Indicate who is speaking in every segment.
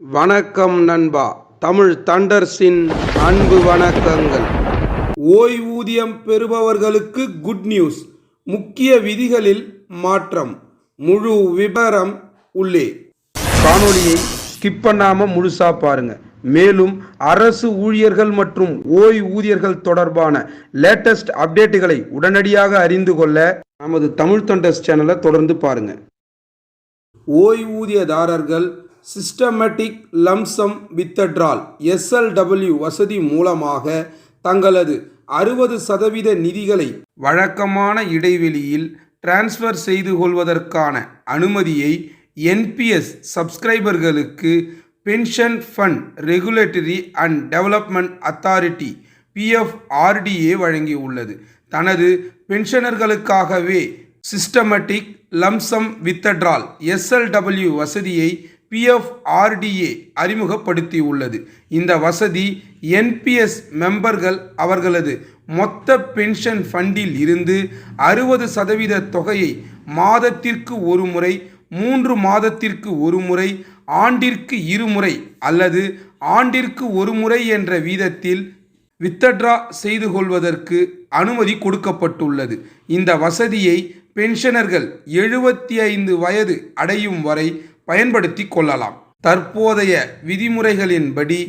Speaker 1: வணக்கம் நண்பா. தமிழ் தண்டர்ஸின் அன்பு வணக்கங்கள். ஓய்வூதியம் பெறுபவர்களுக்கு குட் நியூஸ் முக்கிய விதிகளில் மாற்றம். முழு விபரம் உள்ளே. காணொலியை ஸ்கிப் பண்ணாம முழுசா பாருங்க. மேலும் அரசு ஊழியர்கள் மற்றும் ஓய்வூதியர்கள் தொடர்பான லேட்டஸ்ட் அப்டேட்டுகளை உடனடியாக அறிந்து கொள்ள நமது தமிழ் தொண்டர்ஸ் சேனலை தொடர்ந்து பாருங்க. ஓய்வூதியதாரர்கள் சிஸ்டமேட்டிக் லம்சம் வித்தட்ரால் எஸ்எல்டபிள்யூ வசதி மூலமாக தங்களது அறுபது சதவீத நிதிகளை வழக்கமான இடைவெளியில் டிரான்ஸ்ஃபர் செய்து கொள்வதற்கான அனுமதியை NPS சப்ஸ்கிரைபர்களுக்கு pension fund regulatory and development authority PFRDA வழங்கியுள்ளது. தனது பென்ஷனர்களுக்காகவே சிஸ்டமேட்டிக் லம்சம் வித்தட்ரால் எஸ்எல்டபிள்யூ வசதியை பிஎஃப்ஆர்டிஏ அறிமுகப்படுத்தியுள்ளது. இந்த வசதி என்பிஎஸ் மெம்பர்கள் அவர்களது மொத்த பென்ஷன் ஃபண்டில் இருந்து அறுபது சதவீத தொகையை மாதத்திற்கு ஒரு முறை மூன்று மாதத்திற்கு ஒரு முறை ஆண்டிற்கு இருமுறை அல்லது ஆண்டிற்கு ஒரு முறை என்ற வீதத்தில் வித்தட்ரா செய்து கொள்வதற்கு அனுமதி கொடுக்கப்பட்டுள்ளது. இந்த வசதியை பென்ஷனர்கள் எழுபத்தி ஐந்து வயது அடையும் வரை பயன்படுத்தி கொள்ளலாம். தற்போதைய விதிமுறைகளின்படி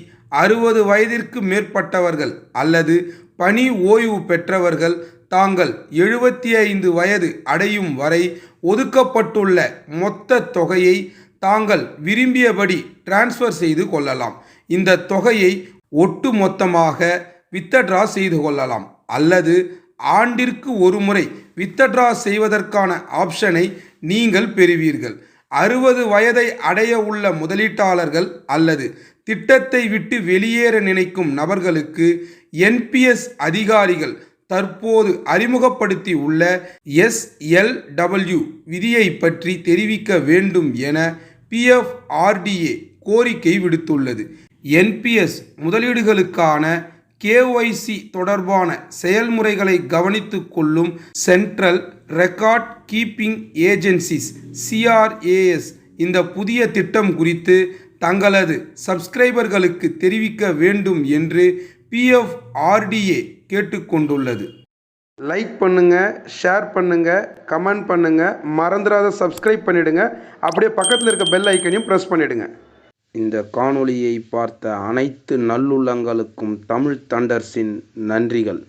Speaker 1: அறுபது வயதிற்கு மேற்பட்டவர்கள் அல்லது பணி ஓய்வு பெற்றவர்கள் தாங்கள் எழுபத்தி ஐந்து வயது அடையும் வரை ஒதுக்கப்பட்டுள்ள மொத்த தொகையை தாங்கள் விரும்பியபடி டிரான்ஸ்ஃபர் செய்து கொள்ளலாம். இந்த தொகையை ஒட்டு மொத்தமாக வித்தட்ரா செய்து கொள்ளலாம். அல்லது ஆண்டிற்கு ஒரு முறை வித்தட்ரா செய்வதற்கான ஆப்ஷனை நீங்கள் பெறுவீர்கள். அறுபது வயதை அடைய உள்ள முதலீட்டாளர்கள் அல்லது திட்டத்தை விட்டு வெளியேற நினைக்கும் நபர்களுக்கு என்பிஎஸ் அதிகாரிகள் தற்போது அறிமுகப்படுத்தி உள்ள எஸ்எல்டபிள்யூ விதியை பற்றி தெரிவிக்க வேண்டும் என பிஎஃப்ஆர்டிஏ கோரிக்கை விடுத்துள்ளது. என்பிஎஸ் முதலீடுகளுக்கான கேஒய்சி தொடர்பான செயல்முறைகளை கவனித்து கொள்ளும் central record keeping agencies CRAs. இந்த புதிய திட்டம் குறித்து தங்களது சப்ஸ்கிரைபர்களுக்கு தெரிவிக்க வேண்டும் என்று பிஎஃப்ஆர்டிஏ கேட்டுக்கொண்டுள்ளது லைக் பண்ணுங்க ஷேர் பண்ணுங்க கமெண்ட் பண்ணுங்க. மறந்துடாத சப்ஸ்கிரைப் பண்ணிடுங்க. அப்படியே பக்கத்தில் இருக்க பெல் ஐக்கனையும் ப்ரெஸ் பண்ணிடுங்க. இந்த காணொளியை பார்த்த அனைத்து நல்லுள்ளங்களுக்கும் தமிழ் தண்டர்ஸின் நன்றிகள்.